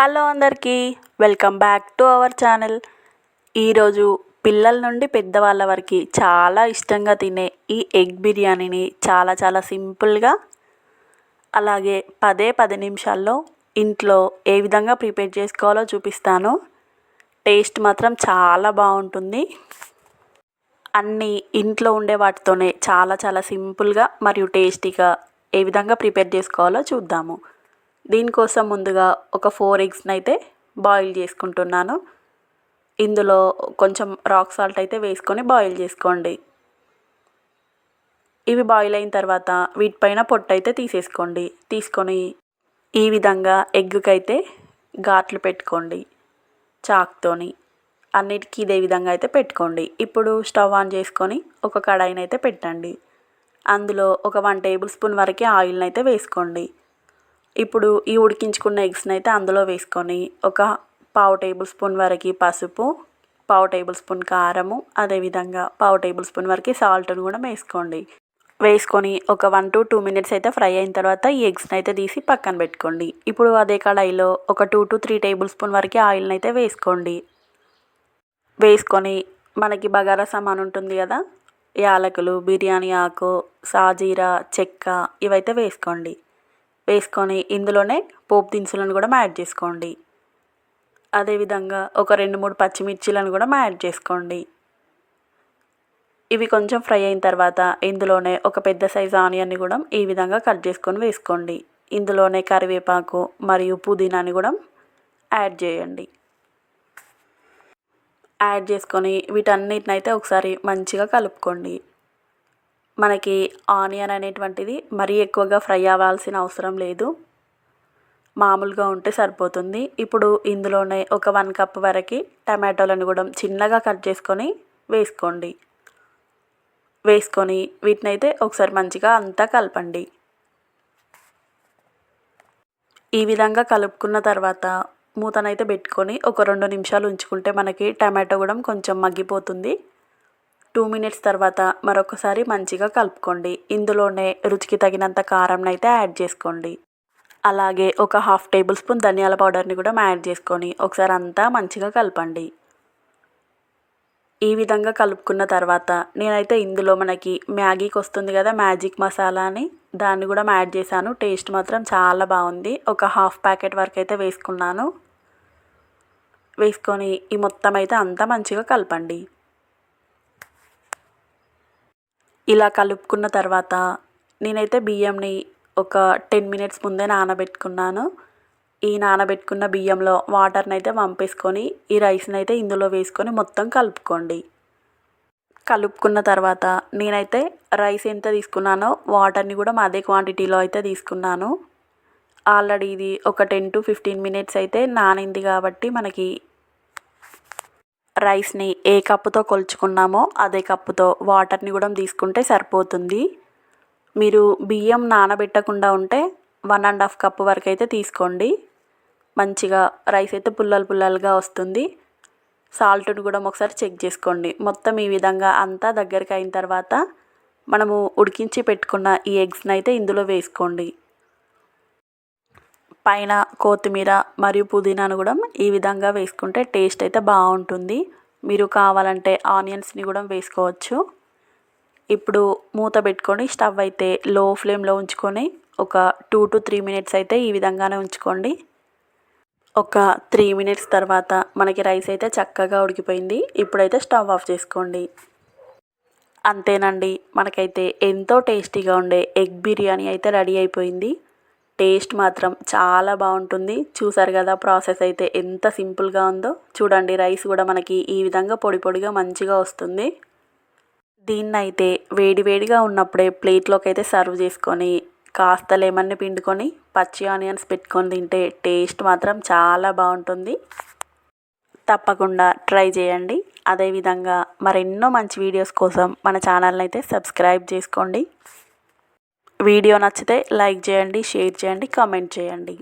Hello అందరికీ welcome back to our channel. ఈరోజు పిల్లల నుండి పెద్దవాళ్ళ వరకు చాలా ఇష్టంగా తినే ఈ ఎగ్ బిర్యానీని చాలా చాలా సింపుల్గా అలాగే పదే పది నిమిషాల్లో ఇంట్లో ఏ విధంగా ప్రిపేర్ చేసుకోవాలో చూపిస్తాను. టేస్ట్ మాత్రం చాలా బాగుంటుంది. అన్నీ ఇంట్లో ఉండే వాటితోనే చాలా చాలా సింపుల్గా మరియు టేస్టీగా ఏ విధంగా ప్రిపేర్ చేసుకోవాలో చూద్దాము. దీనికోసం ముందుగా ఒక ఫోర్ ఎగ్స్ని అయితే బాయిల్ చేసుకుంటున్నాను. ఇందులో కొంచెం రాక్ సాల్ట్ అయితే వేసుకొని బాయిల్ చేసుకోండి. ఇవి బాయిల్ అయిన తర్వాత వీటిపైన పొట్టు అయితే తీసేసుకోండి. తీసుకొని ఈ విధంగా ఎగ్గుకి అయితే ఘాట్లు పెట్టుకోండి చాక్తోని. అన్నిటికీ ఇదే విధంగా అయితే పెట్టుకోండి. ఇప్పుడు స్టవ్ ఆన్ చేసుకొని ఒక కడాయిని అయితే పెట్టండి. అందులో ఒక వన్ టేబుల్ స్పూన్ వరకు ఆయిల్ని అయితే వేసుకోండి. ఇప్పుడు ఈ ఉడికించుకున్న ఎగ్స్ని అయితే అందులో వేసుకొని ఒక పావు టేబుల్ స్పూన్ వరకు పసుపు పావు టేబుల్ స్పూన్ కారము అదేవిధంగా పావు టేబుల్ స్పూన్ వరకు సాల్ట్ను కూడా వేసుకోండి. వేసుకొని ఒక వన్ టు టూ మినిట్స్ అయితే ఫ్రై అయిన తర్వాత ఈ ఎగ్స్ని అయితే తీసి పక్కన పెట్టుకోండి. ఇప్పుడు అదే కడాయిలో ఒక two to three table spoon వరకు ఆయిల్ని అయితే వేసుకోండి. వేసుకొని మనకి బగారా సామాన్ ఉంటుంది కదా యాలకులు బిర్యానీ ఆకు సాజీరా చెక్క ఇవైతే వేసుకోండి. వేసుకొని ఇందులోనే పోపు దినుసులను కూడా యాడ్ చేసుకోండి. అదేవిధంగా ఒక రెండు మూడు పచ్చిమిర్చీలను కూడా యాడ్ చేసుకోండి. ఇవి కొంచెం ఫ్రై అయిన తర్వాత ఇందులోనే ఒక పెద్ద సైజు ఆనియన్ని కూడా ఈ విధంగా కట్ చేసుకొని వేసుకోండి. ఇందులోనే కరివేపాకు మరియు పుదీనాని కూడా యాడ్ చేయండి. యాడ్ చేసుకొని వీటన్నిటినైతే ఒకసారి మంచిగా కలుపుకోండి. మనకి ఆనియన్ అనేటువంటిది మరీ ఎక్కువగా ఫ్రై అవ్వాల్సిన అవసరం లేదు. మామూలుగా ఉంటే సరిపోతుంది. ఇప్పుడు ఇందులోనే ఒక వన్ కప్ వరకు టమాటోలను కూడా చిన్నగా కట్ చేసుకొని వేసుకోండి. వేసుకొని వీటిని అయితే ఒకసారి మంచిగా అంతా కలపండి. ఈ విధంగా కలుపుకున్న తర్వాత మూతనైతే పెట్టుకొని ఒక రెండు నిమిషాలు ఉంచుకుంటే మనకి టమాటో కూడా కొంచెం మగ్గిపోతుంది. టూ మినిట్స్ తర్వాత మరొకసారి మంచిగా కలుపుకోండి. ఇందులోనే రుచికి తగినంత కారం అయితే యాడ్ చేసుకోండి. అలాగే ఒక హాఫ్ టేబుల్ స్పూన్ ధనియాల పౌడర్ని కూడా యాడ్ చేసుకొని ఒకసారి అంతా మంచిగా కలపండి. ఈ విధంగా కలుపుకున్న తర్వాత నేనైతే ఇందులో మనకి మ్యాగీకి వస్తుంది కదా మ్యాజిక్ మసాలా అని దాన్ని కూడా యాడ్ చేశాను. టేస్ట్ మాత్రం చాలా బాగుంది. ఒక హాఫ్ ప్యాకెట్ వరకు అయితే వేసుకున్నాను. వేసుకొని ఈ మొత్తం అయితే అంతా మంచిగా కలపండి. ఇలా కలుపుకున్న తర్వాత నేనైతే బియ్యంని ఒక టెన్ మినిట్స్ ముందే నానబెట్టుకున్నాను. ఈ నానబెట్టుకున్న బియ్యంలో వాటర్ని అయితే పంపేసుకొని ఈ రైస్ని అయితే ఇందులో వేసుకొని మొత్తం కలుపుకోండి. కలుపుకున్న తర్వాత నేనైతే రైస్ ఎంత తీసుకున్నానో వాటర్ని కూడా అదే క్వాంటిటీలో అయితే తీసుకున్నాను. ఆల్రెడీ ఇది ఒక టెన్ టు ఫిఫ్టీన్ మినిట్స్ అయితే నానింది కాబట్టి మనకి రైస్ని ఏ కప్పుతో కొలుచుకున్నామో అదే కప్పుతో వాటర్ని కూడా తీసుకుంటే సరిపోతుంది. మీరు బియ్యం నానబెట్టకుండా ఉంటే వన్ అండ్ హాఫ్ కప్ వరకు అయితే తీసుకోండి. మంచిగా రైస్ అయితే పుల్లలు పుల్లలుగా వస్తుంది. సాల్ట్ని కూడా ఒకసారి చెక్ చేసుకోండి. మొత్తం ఈ విధంగా అంతా దగ్గరికి అయిన తర్వాత మనము ఉడికించి పెట్టుకున్న ఈ ఎగ్స్ని అయితే ఇందులో వేసుకోండి. పైన కొత్తిమీర మరియు పుదీనాను కూడా ఈ విధంగా వేసుకుంటే టేస్ట్ అయితే బాగుంటుంది. మీరు కావాలంటే ఆనియన్స్ని కూడా వేసుకోవచ్చు. ఇప్పుడు మూత పెట్టుకొని స్టవ్ అయితే లో ఫ్లేమ్లో ఉంచుకొని ఒక టూ టు త్రీ మినిట్స్ అయితే ఈ విధంగానే ఉంచుకోండి. ఒక త్రీ మినిట్స్ తర్వాత మనకి రైస్ అయితే చక్కగా ఉడికిపోయింది. ఇప్పుడైతే స్టవ్ ఆఫ్ చేసుకోండి. అంతేనండి మనకైతే ఎంతో టేస్టీగా ఉండే ఎగ్ బిర్యానీ అయితే రెడీ అయిపోయింది. టేస్ట్ మాత్రం చాలా బాగుంటుంది. చూసారు కదా ప్రాసెస్ అయితే ఎంత సింపుల్గా ఉందో. చూడండి రైస్ కూడా మనకి ఈ విధంగా పొడి పొడిగా మంచిగా వస్తుంది. దీన్నైతే వేడివేడిగా ఉన్నప్పుడే ప్లేట్లోకి అయితే సర్వ్ చేసుకొని కాస్త లెమన్ని పిండుకొని పచ్చి ఆనియన్స్ పెట్టుకొని తింటే టేస్ట్ మాత్రం చాలా బాగుంటుంది. తప్పకుండా ట్రై చేయండి. అదేవిధంగా మరెన్నో మంచి వీడియోస్ కోసం మన ఛానల్ని అయితే సబ్స్క్రైబ్ చేసుకోండి. వీడియో నచ్చితే లైక్ చేయండి షేర్ చేయండి కామెంట్ చేయండి.